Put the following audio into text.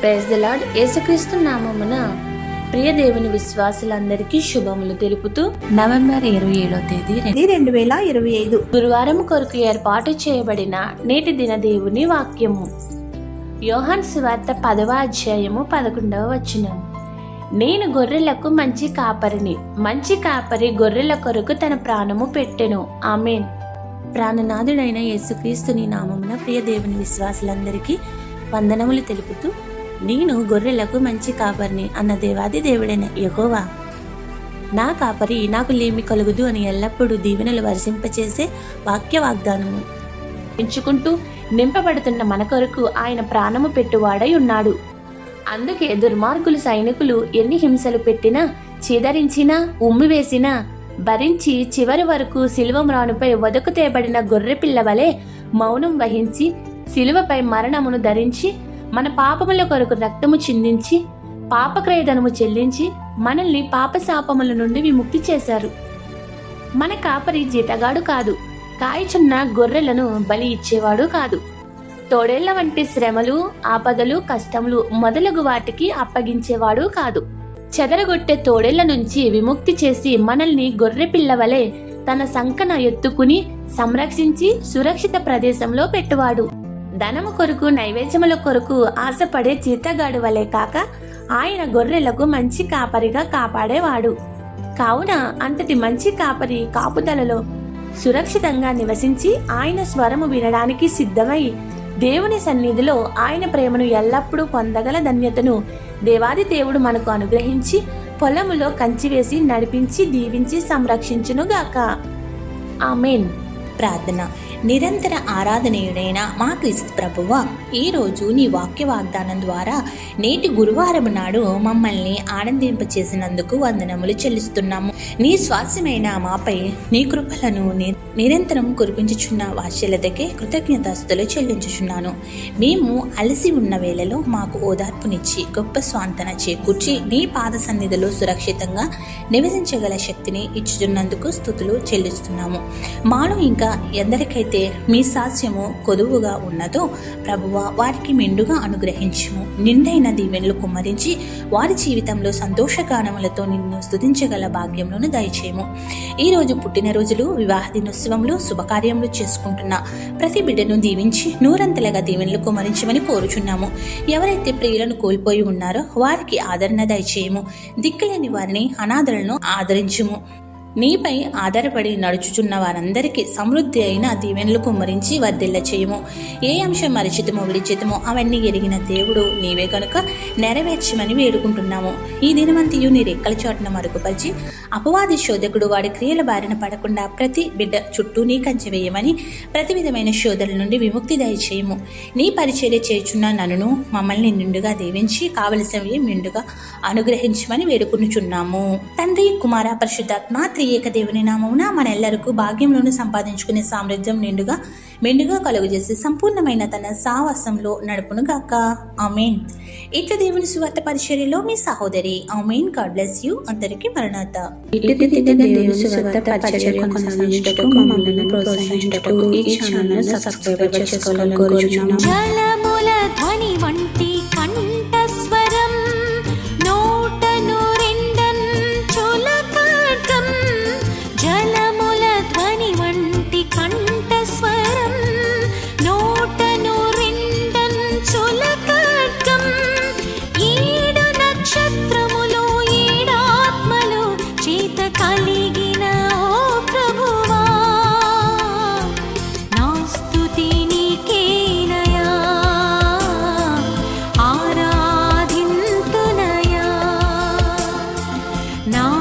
Praise the lord యేసుక్రీస్తు నామమున ప్రియ దేవుని విశ్వాసులందరికీ శుభములు తెలుపుతూ నవంబర్ ఇరవై ఏడో తేదీ రెండు వేల ఇరవై ఐదు. గురువారం కొరకు ఏర్పాటు చేయబడిన నేటి దిన దేవుని వాక్యము. యోహాన్ సువార్త పదవ అధ్యాయము పదకొండవ వచనం. నేను గొర్రెలకు మంచి కాపరిని మంచి కాపరి గొర్రెల కొరకు తన ప్రాణము పెట్టెను. ఆమెన్. ప్రాణనాథుడైన యేసుక్రీస్తుని నామమున ప్రియ దేవుని విశ్వాసులందరికీ వందనములు తెలుపుతూ నేను గొర్రెలకు మంచి కాపరిని అన్న దేవాది దేవుడైన యహోవా. నా కాపరి నాకు లేమి కలుగుదు అని ఎల్లప్పుడూ దీవెనలు వర్షింపచేసే వాక్య వాగ్దానము ఎంచుకుంటూ నింపబడుతున్న మన కొరకు ఆయన ప్రాణము పెట్టువాడై ఉన్నాడు. అందుకే దుర్మార్గులు సైనికులు ఎన్ని హింసలు పెట్టినా చిదరించినా ఉమ్మివేసినా భరించి చివరి వరకు శిలువ మ్రానుపై వదకు తేబడిన గొర్రె పిల్ల వలె మౌనం వహించి శిలువపై మరణమును ధరించి మన పాపముల కొరకు రక్తము చిందించి పాపక్రయధనము చెల్లించి మనల్ని పాపశాపముల నుండి విముక్తి చేశారు. మన కాపరి జీతగాడు కాదు. కాయచున్న గొర్రెలను బలి ఇచ్చేవాడు కాదు. తోడేళ్ళ వంటి శ్రమలు ఆపదలు కష్టములు మొదలగు వాటికి అప్పగించేవాడు కాదు. చెదరగొట్టే తోడేళ్ళ నుంచి విముక్తి చేసి మనల్ని గొర్రె పిల్ల వలె తన సంకన ఎత్తుకుని సంరక్షించి సురక్షిత ప్రదేశంలో పెట్టువాడు. ధనము కొరకు నైవేద్యముల కొరకు ఆశపడే చీతగాడు వలె కాక ఆయన గొర్రెలకు మంచి కాపరిగా కాపాడేవాడు. కావున అంతటి మంచి కాపరి కాపుదలలో సురక్షితంగా నివసించి ఆయన స్వరము వినడానికి సిద్ధమై దేవుని సన్నిధిలో ఆయన ప్రేమను ఎల్లప్పుడూ పొందగల ధన్యతను దేవాది దేవుడు మనకు అనుగ్రహించి పొలములో కంచివేసి నడిపించి దీవించి సంరక్షించునుగాక. ఆమెన్. ప్రార్థన. నిరంతర ఆరాధనీయుడైన మా క్రీస్తు ప్రభువ ఈరోజు నీ వాక్య వాగ్దానం ద్వారా నేటి గురువారం నాడు మమ్మల్ని ఆనందింపచేసినందుకు వందనములు చెల్లిస్తున్నాము. నీ స్వాస్యమైన మాపై నీ కృపలను నిరంతరం కురిపించుచున్న వాశ్యలతకే కృతజ్ఞతాస్తులు చెల్లించుచున్నాను. మేము అలసి ఉన్న వేళలో మాకు ఓదార్పునిచ్చి గొప్ప స్వాంతన చేకూర్చి నీ పాద సన్నిధిలో సురక్షితంగా నివసించగల శక్తిని ఇచ్చుచున్నందుకు స్థుతులు చెల్లిస్తున్నాము. మాలో ఇంకా ఎందరికైతే మీ సాస్యము కొదువుగా ఉన్నదో ప్రభువ వారికి మెండుగా అనుగ్రహించుము. నిండైన దీవెనలు కుమ్మరించి వారి జీవితంలో సంతోషగానములతో నిన్ను స్థుతించగల భాగ్యములను దయచేయము. ఈరోజు పుట్టినరోజులు వివాహ దినోత్సవంలో శుభకార్యములు చేసుకుంటున్న ప్రతి బిడ్డను దీవించి నూరంతలుగా దీవెనలు కుమరించమని కోరుచున్నాము. ఎవరైతే ప్రియులను కోల్పోయి ఉన్నారో వారికి ఆదరణ దయచేయము. దిక్కులేని వారిని అనాథలను ఆదరించుము. నీపై ఆధారపడి నడుచుచున్న వారందరికీ సమృద్ధి అయిన దీవెనలు కుమ్మరించి వర్ధిల్ల చేయము. ఏ అంశం మరిచితమో విడిచితమో అవన్నీ ఎరిగిన దేవుడు నీవే కనుక నెరవేర్చమని వేడుకుంటున్నాము. ఈ దినమంతియు నీ రెక్కల చోటన మరుగుపరిచి అపవాది శోధకుడు వాడి క్రియల బారిన పడకుండా ప్రతి బిడ్డ చుట్టూ నీ కంచె వేయమని ప్రతి విధమైన శోధల నుండి విముక్తి దయచేయము. నీ పరిచర్య చేయుచున్న నన్ను మమ్మల్ని నిండుగా దీవించి కావలసినవి నిండుగా అనుగ్రహించమని వేడుకునుచున్నాము. తండ్రి కుమార పరిశుద్ధాత్మ త్రియేక దేవుని నామమున మనెల్లరకు భాగ్యములను సంపాదించుకునే సామర్థ్యం నిండుగా మెండుగా కలుగజేసి సంపూర్ణమైన తన సావాసంలో నడుపును గాక ఆమెన్. ఇట్ల దేవుని సువార్త పరిచర్యలో మీ సహోదరి ఆమెన్. God bless you. అందరికీ మరణాత. దేవుని సువార్త పరిచర్య కొనసాగించుటకు మమ్మల్ని ప్రోత్సహించుటకు ఈ ఛానల్ సబ్స్క్రైబ్ చేసుకోవాలని కోరుచున్నాము. జలముల ధ్వని వంటి కంఠ No.